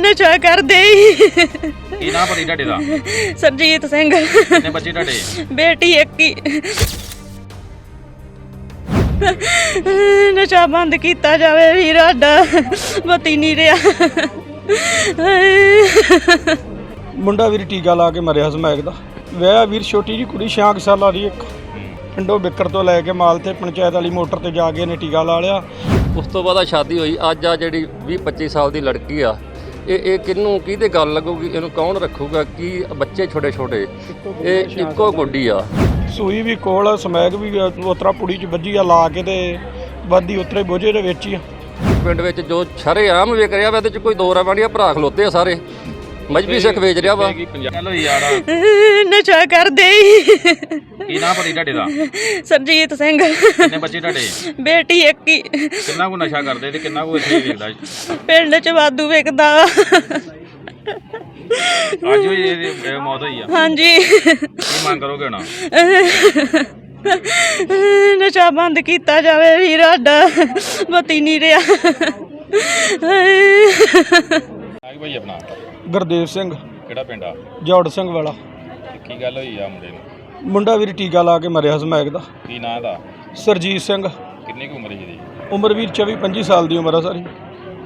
ਨਸ਼ਾ ਕਰਦੇ ਈ। ਕੀ ਨਾਂ ਪਤੀ ਤੁਹਾਡੇ ਦਾ? ਸਰਜੀਤ ਸਿੰਘ। ਕਿੰਨੇ ਬੱਚੇ ਤੁਹਾਡੇ? ਬੇਟੀ ਇੱਕ ਹੀ। ਨਸ਼ਾ ਬੰਦ ਕੀਤਾ ਜਾਵੇ ਵੀਰ ਸਾਡਾ ਬਤੀ ਨਹੀਂ ਰਿਹਾ। ਮੁੰਡਾ ਵੀਰ ਟੀਕਾ ਲਾ ਕੇ ਮਰਿਆ ਸਮੈਕ ਦਾ। ਵਿਆਹ ਵੀਰ ਛੋਟੀ ਜੀ ਕੁੜੀ 6 ਸਾਲਾਂ ਦੀ ਇੱਕ। ਪਿੰਡੋਂ ਬਿੱਕਰ ਤੋਂ ਲੈ ਕੇ ਮਾਲ ਤੇ ਪੰਚਾਇਤ ਵਾਲੀ ਮੋਟਰ ਤੇ ਜਾ ਕੇ ਇਹਨੇ ਟੀਕਾ ਲਾ ਲਿਆ। ਉਸ ਤੋਂ ਬਾਅਦ ਆ ਸ਼ਾਦੀ ਹੋਈ। ਅੱਜ ਆ ਜਿਹੜੀ 20 25 ਸਾਲ ਦੀ ਲੜਕੀ ਆ। ਇਹ ਇਹ ਕਿਹਨੂੰ ਕਿਹਦੇ ਗੱਲ ਲੱਗੂਗੀ? ਇਹਨੂੰ ਕੌਣ ਰੱਖੂਗਾ? ਕੀ ਬੱਚੇ ਛੋਟੇ ਛੋਟੇ? ਇਹ ਇੱਕੋ ਗੁੱਡੀ ਆ। ਸੂਈ ਵੀ ਕੋਲ ਸਮੈਕ ਵੀ ਉਤਰਾ ਪੁੜੀ ਚ ਵੱਜੀ ਆ ਲਾ ਕੇ ਤੇ ਵੱਧੀ ਉਤਰੇ ਬੋਝੇ ਦੇ ਵਿੱਚ ਹੀ ਆ। ਪਿੰਡ ਵਿੱਚ ਜੋ ਸ਼ਰੇਆਮ ਵੇਖ ਰਿਹਾ ਵਾ ਇਹਦੇ ਚ ਕੋਈ ਦੋ ਰਵਾਂਡੀਆਂ ਭਰਾ ਖਲੋਤੇ ਆ ਸਾਰੇ। ਮਜਬੀ ਸਿੱਖ ਵੇਚ ਰਿਹਾ ਵਾ। ਚੱਲੋ ਯਾਰ। ਨਸ਼ਾ ਕਰਦੇ ਈ। ਕੀ ਨਾਂ ਪਤੀ ਤੁਹਾਡੇ ਦਾ? ਸਰਜੀਤ ਸਿੰਘ। ਕਿੰਨੇ ਬੱਚੇ ਤੁਹਾਡੇ? ਬੇਟੀ ਇੱਕ ਹੀ। ਕਿੰਨਾ ਕੁ ਨਸ਼ਾ ਕਰਦੇ ਤੇ ਕਿੰਨਾ ਕੁ ਇੱਥੇ ਵੇਖਦਾ ਪਿੰਡ ਚ ਵਾਧੂ ਵਿਕਦਾ ਵਾ। ਅੱਜ ਹੋਈ ਇਹਦੀ ਇਹ ਮੌਤ ਹੋਈ ਆ। ਹਾਂਜੀ। ਕੀ ਮੰਗ ਕਰੋਗੇ ਹੁਣ? ਨਸ਼ਾ ਬੰਦ ਕੀਤਾ ਜਾਵੇ ਵੀਰ ਸਾਡਾ ਬਤੀ ਨਹੀਂ ਰਿਹਾ। ਆਗ ਭਾਈ ਆਪਣਾ। ਗੁਰਦੇਵ ਸਿੰਘ। ਕਿਹੜਾ ਪਿੰਡ ਆ? ਜੋੜ ਸਿੰਘ ਵਾਲਾ। ਤੇ ਕੀ ਗੱਲ ਹੋਈ ਆ ਮੁੰਡੇ ਨੂੰ? ਮੁੰਡਾ ਵੀਰ ਟੀਕਾ ਲਾ ਕੇ ਮਰਿਆ ਸਮੈਕ ਦਾ। ਕੀ ਨਾਂ ਦਾ ਸਰਜੀਤ ਸਿੰਘ। ਕਿੰਨੀ ਕੁ ਉਮਰ ਹੈ ਜਿਹਦੀ ਉਮਰ ਵੀਰ 24 25 ਸਾਲ ਦੀ ਉਮਰ ਆ ਸਾਰੀ।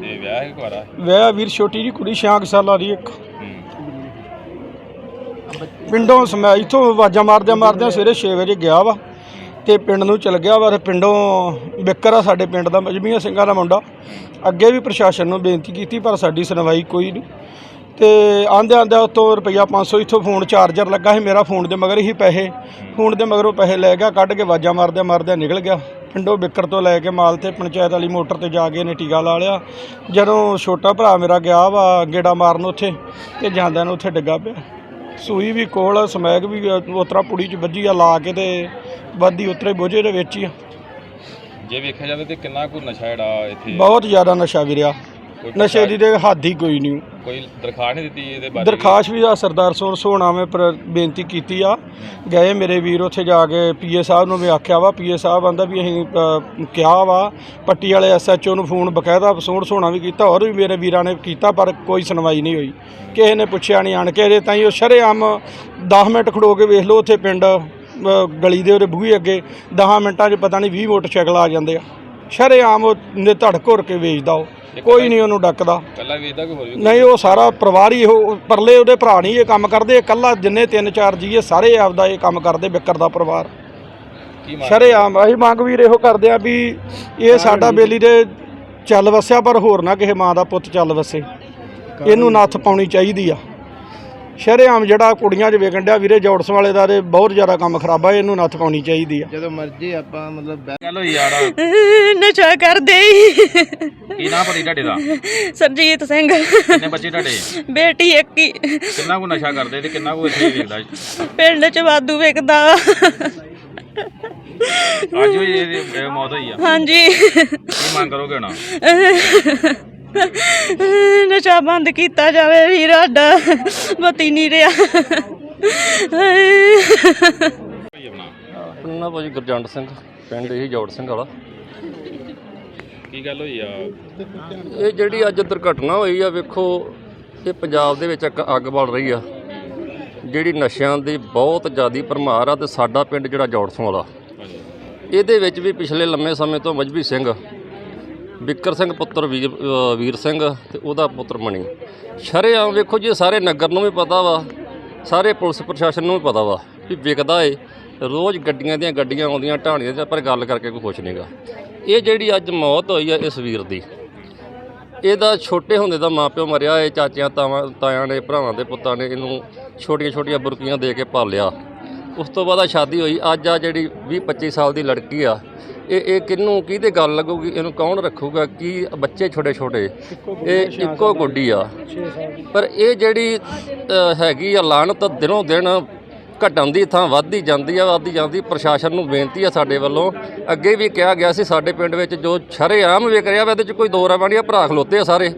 ਤੇ ਵਿਆਹ ਹੈ ਕੁਆਰਾ ਵਿਆਹ ਵੀਰ ਛੋਟੀ ਜੀ ਕੁੜੀ 6 ਸਾਲਾਂ ਦੀ ਇੱਕ। ਹੂੰ। ਪਿੰਡੋਂ ਸਮੈ ਇਥੋਂ ਆਵਾਜ਼ਾਂ ਮਾਰਦਿਆਂ ਮਾਰਦਿਆਂ ਸਵੇਰੇ 6 ਵਜੇ ਗਿਆ ਵਾ ਤੇ ਪਿੰਡ ਨੂੰ ਚਲ ਗਿਆ ਵਾ ਤੇ ਪਿੰਡੋਂ ਬਿੱਕਰ ਆ ਸਾਡੇ ਪਿੰਡ ਦਾ ਮਜਮੀਆਂ ਸਿੰਘਾਂ ਦਾ ਮੁੰਡਾ। ਅੱਗੇ ਵੀ ਪ੍ਰਸ਼ਾਸਨ ਨੂੰ ਬੇਨਤੀ ਕੀਤੀ ਪਰ ਸਾਡੀ ਸੁਣਵਾਈ ਕੋਈ ਨਹੀਂ। ਤੇ ਆਂਦੇ ਆਂਦੇ ਉਤੋਂ ਰੁਪਈਆ 500 ਇਥੋਂ ਫੋਨ ਚਾਰਜਰ ਲੱਗਾ ਸੀ ਮੇਰਾ ਫੋਨ ਦੇ ਮਗਰ ਹੀ ਪੈਸੇ। ਫੋਨ ਦੇ ਮਗਰੋਂ ਪੈਸੇ ਲੈ ਗਿਆ ਕੱਢ ਕੇ ਆਵਾਜ਼ਾਂ ਮਾਰਦਿਆਂ ਮਾਰਦਿਆਂ ਨਿਕਲ ਗਿਆ। ਪਿੰਡੋਂ ਬਿੱਕਰ ਤੋਂ ਲੈ ਕੇ ਮਾਲ ਤੇ ਪੰਚਾਇਤ ਵਾਲੀ ਮੋਟਰ ਤੇ ਜਾ ਕੇ ਇਹਨੇ ਟੀਕਾ ਲਾ ਲਿਆ। ਜਦੋਂ ਛੋਟਾ ਭਰਾ ਮੇਰਾ ਗਿਆ ਵਾ ਗੇੜਾ ਮਾਰਨ ਉੱਥੇ ਤੇ ਜਾਂਦਿਆਂ ਨੂੰ ਉੱਥੇ ਡਿੱਗਾ ਪਿਆ। ਸੂਈ ਵੀ ਕੋਲ ਸਮੈਕ ਵੀ ਉਤਰਾ ਪੁੜੀ ਚ ਵੱਜੀ ਆ ਲਾ ਕੇ ਤੇ ਵੱਧੀ ਉਤਰੇ ਬੋਝੇ ਦੇ ਵਿੱਚ ਹੀ ਆ। ਜੇ ਵੇਖਿਆ ਜਾਵੇ ਤੇ ਕਿੰਨਾ ਕੁ ਨਸ਼ਾ ਜਿਹੜਾ ਇੱਥੇ ਬਹੁਤ ਜ਼ਿਆਦਾ ਨਸ਼ਾ ਵਿਰਿਆ। ਕੋਈ ਨਸ਼ੇ ਦੀ ਤੇ ਹੱਦ ਹੀ ਕੋਈ ਨਹੀਂ। ਕੋਈ ਦਰਖਾਸਤ ਨਹੀਂ ਦਿੱਤੀ ਇਹਦੇ ਬਾਰੇ? ਦਰਖਾਸਤ ਵੀ ਆ ਸਰਦਾਰ ਸੋਨ ਸੋਹਣਾ ਮੈਂ ਪਰ ਬੇਨਤੀ ਕੀਤੀ ਆ। ਗਏ ਮੇਰੇ ਵੀਰ ਉੱਥੇ ਜਾ ਕੇ ਪੀਏ ਸਾਹਿਬ ਨੂੰ ਵੀ ਆਖਿਆ ਵਾ ਪੀਏ ਸਾਹਿਬ ਆਂਦਾ ਵੀ ਅਸੀਂ ਅ, ਕਿਹਾ ਵਾ ਪੱਟੀ ਵਾਲੇ ਐਸਐਚਓ ਨੂੰ ਫੋਨ ਬਕਾਇਦਾ ਸੋਹਣ ਸੋਹਣਾ ਵੀ ਕੀਤਾ ਹੋਰ ਵੀ ਮੇਰੇ ਵੀਰਾਂ ਨੇ ਕੀਤਾ ਪਰ ਕੋਈ ਸੁਣਵਾਈ ਨਹੀਂ ਹੋਈ। ਕਿਸੇ ਨੇ ਪੁੱਛਿਆ ਨਹੀਂ ਆਣ ਕੇ ਇਹਦੇ ਤਾਂ ਹੀ ਉਹ ਸ਼ਰੇਆਮ 10 ਮਿੰਟ ਖੜੋ ਕੇ ਵੇਖ ਲਓ ਉੱਥੇ ਪਿੰਡ ਅ, ਗਲੀ ਦੇ ਉਹਦੇ ਬੂਹੇ ਅੱਗੇ 10 ਮਿੰਟਾਂ 'ਚ ਪਤਾ ਨਹੀਂ 20 ਮੋਟਰਸਾਈਕਲ ਆ ਜਾਂਦੇ ਆ। ਸ਼ਰੇਆਮ ਉਹ ਨੇ ਧੜ ਘੁਰ ਕੇ ਵੇਚਦਾ ਉਹ। ਕੋਈ ਨਹੀਂ ਉਹਨੂੰ ਡੱਕਦਾ। ਕੱਲਾ ਵੇਚਦਾ ਕੋਈ ਹੋਰ ਵੀ ਨਹੀਂ ਉਹ ਸਾਰਾ ਪਰਿਵਾਰ ਹੀ ਉਹ ਪਰਲੇ ਉਹਦੇ ਭਰਾ ਨਹੀਂ ਇਹ ਕੰਮ ਕਰਦੇ ਇਕੱਲਾ ਜਿੰਨੇ ਤਿੰਨ ਚਾਰ ਜੀਏ ਸਾਰੇ ਆਪਦਾ ਇਹ ਕੰਮ ਕਰਦੇ ਬਿੱਕਰ ਦਾ ਪਰਿਵਾਰ। ਕੀ ਮੰਗ? ਸ਼ਰੇਆਮ ਅਸੀਂ ਮੰਗ ਵੀਰ ਇਹੋ ਕਰਦੇ ਆ ਵੀ ਇਹ ਸਾਡਾ ਬੇਲੀ ਦੇ ਚੱਲ ਵਸਿਆ ਪਰ ਹੋਰ ਨਾ ਕਿਸੇ ਮਾਂ ਦਾ ਪੁੱਤ ਚੱਲ ਵਸੇ। ਇਹਨੂੰ ਨੱਥ ਪਾਉਣੀ ਚਾਹੀਦੀ ਆ। ਸ਼ਰੇਆਮ ਜਿਹੜਾ ਕੁੜੀਆਂ 'ਚ ਵੇਖਣ ਡਿਆ ਵੀਰੇ ਜੋੜਸ ਵਾਲੇ ਦਾ ਤੇ ਬਹੁਤ ਜ਼ਿਆਦਾ ਕੰਮ ਖਰਾਬ ਆ ਇਹਨੂੰ ਨੱਥ ਪਾਉਣੀ ਚਾਹੀਦੀ ਆ। ਜਦੋਂ ਮਰਜ਼ੀ ਆਪਾਂ ਮਤਲਬ ਚੱਲੋ ਯਾਰ। ਨਸ਼ਾ ਕਰਦੇ ਈ। ਕੀ ਨਾਂ ਪਤੀ ਤੁਹਾਡੇ ਦਾ? ਸਰਜੀਤ ਸਿੰਘ। ਕਿੰਨੇ ਬੱਚੇ ਤੁਹਾਡੇ? ਬੇਟੀ ਇੱਕ ਹੀ। ਕਿੰਨਾ ਕੁ ਨਸ਼ਾ ਕਰਦੇ ਤੇ ਕਿੰਨਾ ਕੁ ਇੱਥੇ ਵੇਖਦਾ? ਪਿੰਡ ਚ ਵਾਧੂ ਵਿਕਦਾ ਵਾ। ਅੱਜ ਹੋਈ ਇਹਦੀ ਇਹ ਮੌਤ ਹੋਈ ਆ। ਹਾਂਜੀ। ਕੀ ਮੰਗ ਕਰੋਗੇ ਹੁਣ? ਨਸ਼ਾ ਬੰਦ ਕੀਤਾ ਜਾਵੇ ਵੀਰ ਸਾਡਾ। ਬਤੀ ਨਹੀਂ ਰਿਹਾ। ਨਾ ਭਾਜੀ ਗੁਰਜੰਟ ਸਿੰਘ ਪਿੰਡ ਇਹੀ ਜੋੜ ਸਿੰਘ ਵਾਲਾ। ਕੀ ਗੱਲ ਹੋਈ ਆ? ਇਹ ਜਿਹੜੀ ਅੱਜ ਦੁਰਘਟਨਾ ਹੋਈ ਆ ਵੇਖੋ ਇਹ ਪੰਜਾਬ ਦੇ ਵਿੱਚ ਇੱਕ ਅੱਗ ਬਲ ਰਹੀ ਆ। ਜਿਹੜੀ ਨਸ਼ਿਆਂ ਦੀ ਬਹੁਤ ਜ਼ਿਆਦੀ ਭਰਮਾਰ ਆ ਤੇ ਸਾਡਾ ਪਿੰਡ ਜਿਹੜਾ ਜੋੜਸੋਂ ਵਾਲਾ। ਇਹਦੇ ਵਿੱਚ ਵੀ ਪਿਛਲੇ ਲੰਮੇ ਸਮੇਂ ਤੋਂ ਮਜਬੀ ਸਿੰਘ ਬਿੱਕਰ ਸਿੰਘ ਪੁੱਤਰ ਵੀਰ ਵੀਰ ਸਿੰਘ ਤੇ ਉਹਦਾ ਪੁੱਤਰ ਮਣੀ ਸ਼ਰੇਆਮ ਵੇਖੋ ਜੀ ਸਾਰੇ ਨਗਰ ਨੂੰ ਵੀ ਪਤਾ ਵਾ, ਸਾਰੇ ਪੁਲਿਸ ਪ੍ਰਸ਼ਾਸਨ ਨੂੰ ਵੀ ਪਤਾ ਵਾ ਵੀ ਵਿਕਦਾ ਏ। ਰੋਜ਼ ਗੱਡੀਆਂ ਦੀਆਂ ਗੱਡੀਆਂ ਆਉਂਦੀਆਂ, ਢਾਣੀਆਂ 'ਚ ਪਰ ਗੱਲ ਕਰਕੇ ਕੋਈ ਖੁਸ਼ ਨਹੀਂਗਾ ਇਹ ਜਿਹੜੀ ਅੱਜ ਮੌਤ ਹੋਈ ਆ ਇਸ ਵੀਰ ਦੀ, ਇਹਦਾ ਛੋਟੇ ਹੁੰਦੇ ਦਾ ਮਾਪਿਓ ਮਰਿਆ ਏ ਚਾਚਿਆਂ ਤਾਵਾਂ, ਤਾਇਆਂ ਨੇ ਭਰਾਵਾਂ ਦੇ ਪੁੱਤਾਂ ਨੇ ਇਹਨੂੰ ਛੋਟੀਆਂ ਛੋਟੀਆਂ ਬੁਰਕੀਆਂ ਦੇ ਕੇ ਪਾਲਿਆ। ਉਸ ਤੋਂ ਬਾਅਦ ਆ ਸ਼ਾਦੀ ਹੋਈ, ਅੱਜ ਆ ਜਿਹੜੀ 20 25 ਸਾਲ ਦੀ ਲੜਕੀ ਆ ਇਹ ਇਹ ਕਿਹਨੂੰ ਕਿਹਦੇ ਗੱਲ ਲੱਗੂਗੀ? ਇਹਨੂੰ ਕੌਣ ਰੱਖੂਗਾ? ਕੀ ਬੱਚੇ ਛੋਟੇ ਛੋਟੇ ਇਹ ਇੱਕੋ ਗੁੱਡੀ ਆ। ਪਰ ਇਹ ਜਿਹੜੀ ਹੈਗੀ ਆ ਲਾਹਨਤ ਦਿਨੋਂ ਦਿਨ ਘਟਣ ਦੀ ਥਾਂ ਵੱਧਦੀ ਜਾਂਦੀ ਆ ਵੱਧਦੀ ਜਾਂਦੀ ਪ੍ਰਸ਼ਾਸਨ ਨੂੰ ਬੇਨਤੀ ਆ ਸਾਡੇ ਵੱਲੋਂ। ਅੱਗੇ ਵੀ ਕਿਹਾ ਗਿਆ ਸੀ ਸਾਡੇ ਪਿੰਡ ਵਿੱਚ ਜੋ ਸ਼ਰੇਆਮ ਵਿਕ ਰਿਹਾ ਵਾ ਇਹਦੇ ਚ ਕੋਈ ਦੋ ਰਵਾਂਡੀਆਂ ਭਰਾ ਖਲੋਤੇ ਆ ਸਾਰੇ।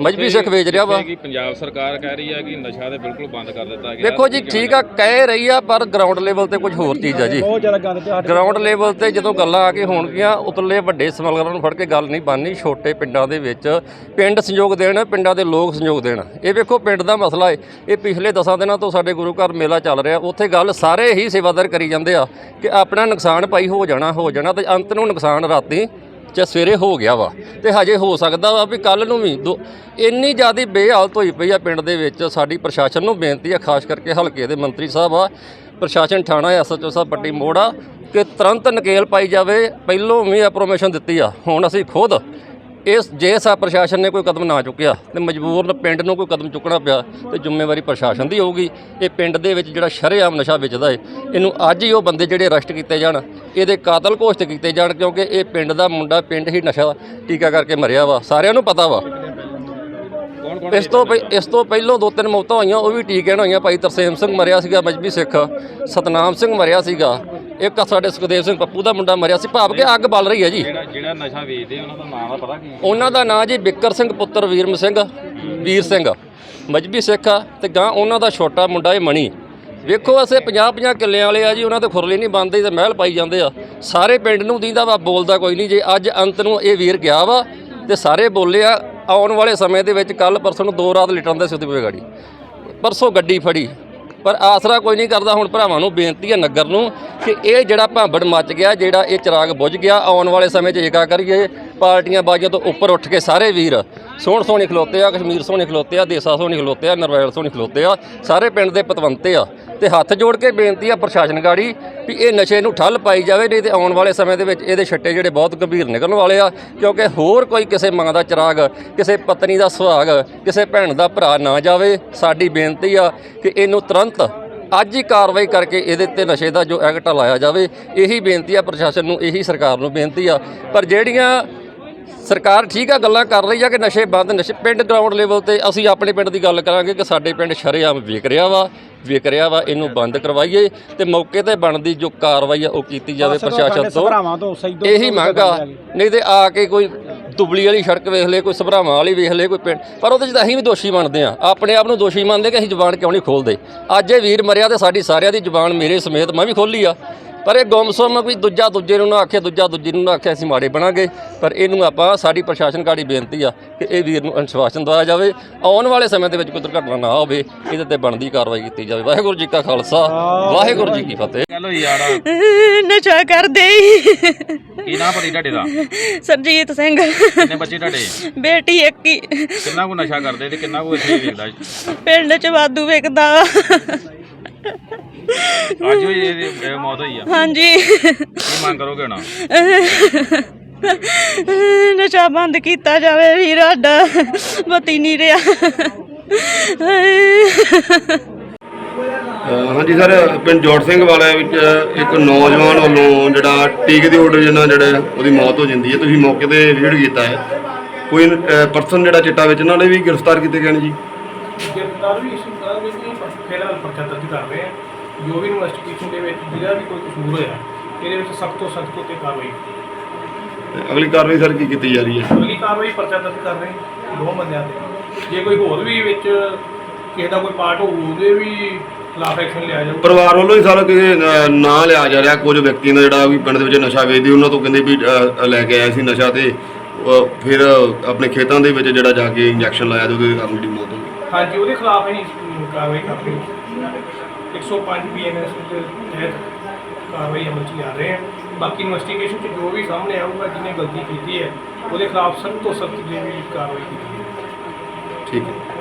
ਮਜਬੀ ਸਿੱਖ ਵੇਚ ਰਿਹਾ ਵਾ। ਕਿ ਪੰਜਾਬ ਸਰਕਾਰ ਕਹਿ ਰਹੀ ਹੈ ਕਿ ਨਸ਼ਾ ਤੇ ਬਿਲਕੁਲ ਬੰਦ ਕਰ ਦਿੱਤਾ ਗਿਆ। ਦੇਖੋ ਜੀ ਠੀਕ ਆ ਕਹਿ ਰਹੀ ਆ ਪਰ ਗਰਾਊਂਡ ਲੈਵਲ ਤੇ ਕੁਝ ਹੋਰ ਚੀਜ਼ ਆ ਜੀ। ਬਹੁਤ ਜ਼ਿਆਦਾ ਗੰਦ ਪਿਆ ਸਾਡੇ ਗਰਾਊਂਡ ਲੈਵਲ ਤੇ ਜਦੋਂ ਗੱਲਾਂ ਆ ਕੇ ਹੋਣਗੀਆਂ ਉਤਲੇ ਵੱਡੇ ਸਮਗਲਰਾਂ ਨੂੰ ਫੜ ਕੇ ਗੱਲ ਨਹੀਂ ਬਣਨੀ ਛੋਟੇ ਪਿੰਡਾਂ ਦੇ ਵਿੱਚ ਪਿੰਡ ਸੰਯੋਗ ਦੇਣ ਪਿੰਡਾਂ ਦੇ ਲੋਕ ਸੰਯੋਗ ਦੇਣ। ਇਹ ਵੇਖੋ ਪਿੰਡ ਦਾ ਮਸਲਾ ਹੈ ਇਹ ਪਿਛਲੇ 10 ਦਿਨਾਂ ਤੋਂ ਸਾਡੇ ਗੁਰੂ ਘਰ ਮੇਲਾ ਚੱਲ ਰਿਹਾ। ਉੱਥੇ ਗੱਲ ਸਾਰੇ ਹੀ ਸੇਵਾਦਾਰ ਕਰੀ ਜਾਂਦੇ ਆ ਕਿ ਆਪਣਾ ਨੁਕਸਾਨ ਭਾਈ ਹੋ ਜਾਣਾ ਹੋ ਜਾਣਾ ਤੇ ਅੰਤ ਨੂੰ ਨੁਕਸਾਨ ਰਾਤੀ ਚ ਸਵੇਰੇ ਹੋ ਗਿਆ ਵਾ ਤੇ ਹਜੇ ਹੋ ਸਕਦਾ ਵਾ ਵੀ ਕੱਲ ਨੂੰ ਵੀ ਦੋ- ਇੰਨੀ ਜ਼ਿਆਦਾ ਬੇਹਾਲਤ ਹੋਈ ਪਈ ਆ ਪਿੰਡ ਦੇ ਵਿੱਚ। ਸਾਡੀ ਪ੍ਰਸ਼ਾਸਨ ਨੂੰ ਬੇਨਤੀ ਆ, ਖਾਸ ਕਰਕੇ ਹਲਕੇ ਦੇ ਮੰਤਰੀ ਸਾਹਿਬ ਆ, ਪ੍ਰਸ਼ਾਸਨ ਥਾਣਾ ਐਸਐਚਓ ਸਾਹਿਬ ਪੱਟੀ ਮੋੜਾ ਕਿ ਤੁਰੰਤ ਨਕੇਲ ਪਾਈ ਜਾਵੇ। ਪਹਿਲੋਂ ਵੀ ਅਪਰੋਮੇਸ਼ਨ ਦਿੱਤੀ ਆ। ਹੁਣ ਅਸੀਂ ਖੁਦ ਇਸ ਜੇ ਸਾ ਪ੍ਰਸ਼ਾਸਨ ਨੇ ਕੋਈ ਕਦਮ ਨਾ ਚੁੱਕਿਆ ਤੇ ਮਜਬੂਰਨ ਪਿੰਡ ਨੂੰ ਕੋਈ ਕਦਮ ਚੁੱਕਣਾ ਪਿਆ ਤੇ ਜ਼ਿੰਮੇਵਾਰੀ ਪ੍ਰਸ਼ਾਸਨ ਦੀ ਹੋਊਗੀ। ਇਹ ਪਿੰਡ ਦੇ ਵਿੱਚ ਜਿਹੜਾ ਸ਼ਰੇਆਮ ਨਸ਼ਾ ਵੇਚਦਾ ਏ, ਇਹਨੂੰ ਅੱਜ ਹੀ ਉਹ ਬੰਦੇ ਜਿਹੜੇ ਅਰੈਸਟ ਕੀਤੇ ਜਾਣ, ਇਹਦੇ ਕਾਤਲ ਘੋਸ਼ਿਤ ਕੀਤੇ ਜਾਣ ਕਿਉਂਕਿ ਇਹ ਪਿੰਡ ਦਾ ਮੁੰਡਾ, ਪਿੰਡ ਹੀ ਨਸ਼ਾ ਟੀਕਾ ਕਰਕੇ ਮਰਿਆ ਵਾ। ਸਾਰਿਆਂ ਨੂੰ ਪਤਾ ਵਾ। ਇਸ ਤੋਂ ਪਹਿ- ਇਸ ਤੋਂ ਪਹਿਲਾਂ ਦੋ ਤਿੰਨ ਮੌਤਾਂ ਹੋਈਆਂ, ਉਹ ਵੀ ਟੀਕੇ ਨਾਲ ਹੋਈਆਂ। ਭਾਈ ਤਰਸੇਮ ਸਿੰਘ ਮਰਿਆ ਸੀਗਾ, ਮਜਬੀ ਸਿੱਖ। ਸਤਨਾਮ ਸਿੰਘ ਮਰਿਆ ਸੀਗਾ। ਇੱਕ ਸਾਡੇ ਸੁਖਦੇਵ ਸਿੰਘ ਪੱਪੂ ਦਾ ਮੁੰਡਾ ਮਰਿਆ ਸੀ ਭਾਵ ਕਿ ਅੱਗ ਬਲ ਰਹੀ ਹੈ ਜੀ। ਜਿਹੜਾ ਜਿਹੜਾ ਨਸ਼ਾ ਵੇਚਦੇ ਉਹਨਾਂ ਦਾ ਨਾਮ ਦਾ ਪਤਾ ਕੀ ਉਹਨਾਂ ਦਾ ਨਾਂ ਜੀ ਬਿੱਕਰ ਸਿੰਘ ਪੁੱਤਰ ਵੀਰਮ ਸਿੰਘ ਵੀਰ ਸਿੰਘ। ਮਜਬੀ ਸਿੱਖ ਆ ਤੇ ਗਾਂ ਉਹਨਾਂ ਦਾ ਛੋਟਾ ਮੁੰਡਾ ਇਹ ਮਣੀ। ਵੇਖੋ ਅਸੀਂ 50 50 ਕਿੱਲਿਆਂ ਵਾਲੇ ਆ ਜੀ ਉਹਨਾਂ ਤੇ ਖੁਰਲੀ ਨਹੀਂ ਬੰਦੇ ਤੇ ਮਹਿਲ ਪਾਈ ਜਾਂਦੇ ਆ। ਸਾਰੇ ਪਿੰਡ ਨੂੰ ਦੀਂਦਾ ਵਾ ਬੋਲਦਾ ਕੋਈ ਨਹੀਂ। ਜੇ ਅੱਜ ਅੰਤ ਨੂੰ ਇਹ ਵੀਰ ਗਿਆ ਵਾ ਤੇ ਸਾਰੇ ਬੋਲੇ ਆ ਆਉਣ ਵਾਲੇ ਸਮੇਂ ਦੇ ਵਿੱਚ ਕੱਲ ਪਰਸੋਂ ਨੂੰ ਦੋ ਰਾਤ ਲਿਟਣ ਦੇ ਸਿੱਧੀ ਪਵੇ ਗਾੜੀ। ਪਰਸੋਂ ਗੱਡੀ ਫੜੀ। ਪਰ ਆਸਰਾ ਕੋਈ ਨਹੀਂ ਕਰਦਾ। ਹੁਣ ਭਰਾਵਾਂ ਨੂੰ ਬੇਨਤੀ ਹੈ ਨਗਰ ਨੂੰ ਕਿ ਇਹ ਜਿਹੜਾ ਭਾਂਬੜ ਮੱਚ ਗਿਆ, ਜਿਹੜਾ ਇਹ ਚਿਰਾਗ ਬੁਝ ਗਿਆ, ਆਉਣ ਵਾਲੇ ਸਮੇਂ 'ਚ ਏਕਾ ਕਰੀਏ। ਪਾਰਟੀਆਂ ਬਾਜੀਆਂ ਤੋਂ ਉੱਪਰ ਉੱਠ ਕੇ ਸਾਰੇ ਵੀਰ ਸੋਹਣ ਸੋਹਣੇ ਖਲੋਤੇ ਆ, ਕਸ਼ਮੀਰ ਸੋਹਣੇ ਖਲੋਤੇ ਆ, ਦੇਸਾ ਸੋਹਣੇ ਖਲੋਤੇ ਆ, ਨਰਵੈਲ ਸੋਹਣੇ ਖਲੋਤੇ ਆ, ਸਾਰੇ ਪਿੰਡ ਦੇ ਪਤਵੰਤੇ ਆ। ਤੇ ਹੱਥ ਜੋੜ ਕੇ ਬੇਨਤੀ ਆ ਪ੍ਰਸ਼ਾਸਨ ਗਾੜੀ ਵੀ ਇਹ ਨਸ਼ੇ ਨੂੰ ਠੱਲ ਪਾਈ ਜਾਵੇ, ਨਹੀਂ ਤੇ ਆਉਣ ਵਾਲੇ ਸਮੇਂ ਦੇ ਵਿੱਚ ਇਹਦੇ ਛੱਟੇ ਜਿਹੜੇ ਬਹੁਤ ਗੰਭੀਰ ਨਿਕਲਣ ਵਾਲੇ ਆ, ਕਿਉਂਕਿ ਹੋਰ ਕੋਈ ਕਿਸੇ ਮਾਂ ਦਾ ਚਿਰਾਗ, ਕਿਸੇ ਪਤਨੀ ਦਾ ਸੁਹਾਗ, ਕਿਸੇ ਭੈਣ ਦਾ ਭਰਾ ਨਾ ਜਾਵੇ। ਸਾਡੀ ਬੇਨਤੀ ਆ ਕਿ ਇਹਨੂੰ ਤੁਰੰਤ ਅੱਜ ਹੀ ਕਾਰਵਾਈ ਕਰਕੇ ਇਹਦੇ ਤੇ ਨਸ਼ੇ ਦਾ ਜੋ ਐਕਟ ਲਾਇਆ ਜਾਵੇ, ਇਹੀ ਬੇਨਤੀ ਆ ਪ੍ਰਸ਼ਾਸਨ ਨੂੰ, ਇਹੀ ਸਰਕਾਰ ਨੂੰ ਬੇਨਤੀ ਆ। ਪਰ ਜਿਹੜੀਆਂ ਸਰਕਾਰ ਠੀਕ ਆ ਗੱਲਾਂ ਕਰ ਰਹੀ ਆ ਕਿ ਨਸ਼ੇ ਬੰਦ ਨਸ਼ੇ ਪਿੰਡ ਗਰਾਊਂਡ ਲੈਵਲ ਤੇ ਅਸੀਂ ਆਪਣੇ ਪਿੰਡ ਦੀ ਗੱਲ ਕਰਾਂਗੇ ਕਿ ਸਾਡੇ ਪਿੰਡ ਸ਼ਰੇਆਮ ਵਿਕ ਰਿਹਾ ਵਾ ਵਿਕ ਰਿਹਾ ਵਾ ਇਹਨੂੰ ਬੰਦ ਕਰਵਾਈਏ ਤੇ ਮੌਕੇ ਤੇ ਬਣਦੀ ਜੋ ਕਾਰਵਾਈ ਆ ਉਹ ਕੀਤੀ ਜਾਵੇ ਪ੍ਰਸ਼ਾਸਨ ਤੋਂ। ਇਹੀ ਮੰਗ ਆ ਨਹੀਂ ਤੇ ਆ ਕੇ ਕੋਈ ਦੁਬਲੀ ਵਾਲੀ ਸੜਕ ਵੇਖ ਲੇ ਕੋਈ ਸਭਰਾਵਾਂ ਵਾਲੀ ਵੇਖ ਲੇ ਕੋਈ ਪਿੰਡ ਪਰ ਉਹਦੇ 'ਚ ਤਾਂ ਅਸੀਂ ਵੀ ਦੋਸ਼ੀ ਮੰਨਦੇ ਆ। ਆਪਣੇ ਆਪ ਨੂੰ ਦੋਸ਼ੀ ਮੰਨਦੇ ਕਿ ਅਸੀਂ ਜ਼ੁਬਾਨ ਕਿਉਂ ਨਹੀਂ ਖੋਲਦੇ? ਅੱਜ ਇਹ ਵੀਰ ਮਰਿਆ ਤੇ ਸਾਡੀ ਸਾਰਿਆਂ ਦੀ ਜ਼ੁਬਾਨ ਮੇਰੇ ਸਮੇਤ ਮੈਂ ਵੀ ਖੋਲੀ ਆ। ਪਰ ਇਹ ਗੁੰਮਸੁੰਮ ਵੀ ਦੂਜਾ ਦੂਜੇ ਨੂੰ ਨਾ ਆਖੇ ਦੂਜਾ ਦੂਜੇ ਨੂੰ ਨਾ ਆਖੇ ਅਸੀਂ ਮਾੜੇ ਬਣਾਂਗੇ। ਪਰ ਇਹਨੂੰ ਆਪਾਂ ਸਾਡੀ ਪ੍ਰਸ਼ਾਸਨ ਗਾੜੀ ਬੇਨਤੀ ਆ ਕਿ ਇਹ ਵੀਰ ਨੂੰ ਅਨੁਸ਼ਵਾਸਨ ਦਵਾਇਆ ਜਾਵੇ। ਆਉਣ ਵਾਲੇ ਸਮੇਂ ਦੇ ਵਿੱਚ ਕੋਈ ਦੁਰਘਟਨਾ ਨਾ ਹੋਵੇ ਇਹਦੇ ਤੇ ਬਣਦੀ ਕਾਰਵਾਈ ਕੀਤੀ ਜਾਵੇ। ਵਾਹਿਗੁਰੂ ਜੀ ਕਾ ਖਾਲਸਾ ਵਾਹਿਗੁਰੂ ਜੀ ਕੀ ਫਤਿਹ। ਹੋਈ ਯਾਰ। ਨਸ਼ਾ ਕਰਦੇ ਹੀ। ਕੀ ਨਾਮ ਤੁਹਾਡੇ ਦਾ? ਸਰਜੀਤ ਸਿੰਘ। ਕਿੰਨੇ ਬੱਚੇ ਤੁਹਾਡੇ? ਬੇਟੀ ਇੱਕ ਹੀ। ਕਿੰਨਾ ਕੁ ਨਸ਼ਾ ਕਰਦੇ ਤੇ ਕਿੰਨਾ ਕੁ ਇੱਥੇ ਵੇਚਦਾ ਪਿੰਡ ਚ ਵਾਧੂ ਵਿਕਦਾ ਵਾ। ਅੱਜ ਇਹਦੀ ਇਹ ਮੌਤ ਹੋਈ ਆ। ਹਾਂਜੀ। ਕੀ ਮੰਗ ਕਰੋਗੇ ਹੁਣ? ਨਸ਼ਾ ਬੰਦ ਕੀਤਾ ਜਾਵੇ ਵੀਰ ਸਾਡਾ। ਬਤੀ ਨਹੀਂ ਰਿਹਾ। ਅਹ ਹਾਂਜੀ ਸਰ ਪਿੰਡ ਜੋੜ ਸਿੰਘ ਵਾਲੇ ਵਿੱਚ ਇੱਕ ਨੌਜਵਾਨ ਵੱਲੋਂ ਜਿਹੜਾ ਟੀਕੇ ਦੀ ਆਰਡਰ ਜਿਹਨਾਂ ਜਿਹੜਾ ਉਹਦੀ ਮੌਤ ਹੋ ਜਾਂਦੀ ਹੈ ਤੁਸੀਂ ਮੌਕੇ ਤੇ ਵਿਜ਼ਿਟ ਕੀਤਾ ਹੈ। ਕੋਈ ਪਰਸਨ ਜਿਹੜਾ ਚਿੱਟਾ ਵੇਚਣ ਵਾਲੇ ਵੀ ਗ੍ਰਿਫਤਾਰ ਕੀਤੇ ਗਏ ਨੇ ਜੀ? ਗ੍ਰਿਫਤਾਰ ਵੀ ਇਸ ਤਰ੍ਹਾਂ ਵੀ ਨਹੀਂ ਫਿਲਹਾਲ ਪਰਚਾ ਦਰਜ ਕਰ ਰਹੇ ਆ। ਜੋ ਵੀ ਇਨਵੈਸਟੀਗੇਸ਼ਨ ਦੇ ਵਿੱਚ ਜਿਹੜਾ ਵੀ ਕੋਈ ਕਸੂਰ ਹੋਇਆ ਇਹਦੇ ਵਿੱਚ ਸਖਤ ਤੋਂ ਸਖਤ ਤੇ ਕਾਰਵਾਈ ਤੇ ਅਗਲੀ ਕਾਰਵਾਈ ਸਰ ਕੀ ਕੀਤੀ ਜਾ ਰਹੀ ਹੈ? ਅਗਲੀ ਕਾਰਵਾਈ ਪਰਚਾ ਦਰਜ ਕਰ ਰਹੇ ਹਾਂ ਦੋ ਬੰਦਿਆਂ ਤੇ। ਜੇ ਕੋਈ ਹੋਰ ਵੀ ਵਿੱਚ ਕਿਸੇ ਦਾ ਕੋਈ ਪਾਰਟ ਹੋਊ ਉਹਦੇ ਵੀ ਖਿਲਾਫ ਐਕਸ਼ਨ ਲਿਆ ਜਾਊ। ਪਰਿਵਾਰ ਵੱਲੋਂ ਹੀ ਸਾਰਾ ਕਿਸੇ ਨਾਂ ਲਿਆ ਜਾ ਰਿਹਾ ਕੁਝ ਵਿਅਕਤੀਆਂ ਦਾ ਜਿਹੜਾ ਵੀ ਪਿੰਡ ਦੇ ਵਿੱਚ ਨਸ਼ਾ ਵੇਚਦੇ ਉਹਨਾਂ ਤੋਂ ਕਹਿੰਦੇ ਵੀ ਲੈ ਕੇ ਆਇਆ ਸੀ ਨਸ਼ਾ ਤੇ ਫਿਰ ਆਪਣੇ ਖੇਤਾਂ ਦੇ ਵਿੱਚ ਜਿਹੜਾ ਜਾ ਕੇ ਇੰਜੈਕਸ਼ਨ ਲਾਇਆ ਤੇ ਉਹਦੇ ਕਾਰਨ ਜਿਹੜੀ ਮੌਤ ਹੋ ਗਈ। ਹਾਂਜੀ ਉਹਦੇ ਖਿਲਾਫ ਅਮ, ਕਾਰਵਾਈ ਕਰ ਰਹੇ ਹਾਂ। 105 ਬੀਐਨਐਸ ਦੇ ਤਹਿਤ ਕਾਰਵਾਈ ਅਮਲ ਚ ਲਿਆ ਰਹੇ ਹਾਂ ਬਾਕੀ ਇਨਵੈਸਟੀਗੇਸ਼ਨ ਚ ਜੋ ਵੀ ਸਾਹਮਣੇ ਆਊਗਾ, ਜਿਹਨੇ ਗਲਤੀ ਕੀਤੀ ਹੈ, ਉਹਦੇ ਖਿਲਾਫ ਸਖਤ ਤੋਂ ਸਖਤ ਜਿਹੜੀ ਕਾਰਵਾਈ ਕੀਤੀ ਹੈ ਠੀਕ ਹੈ।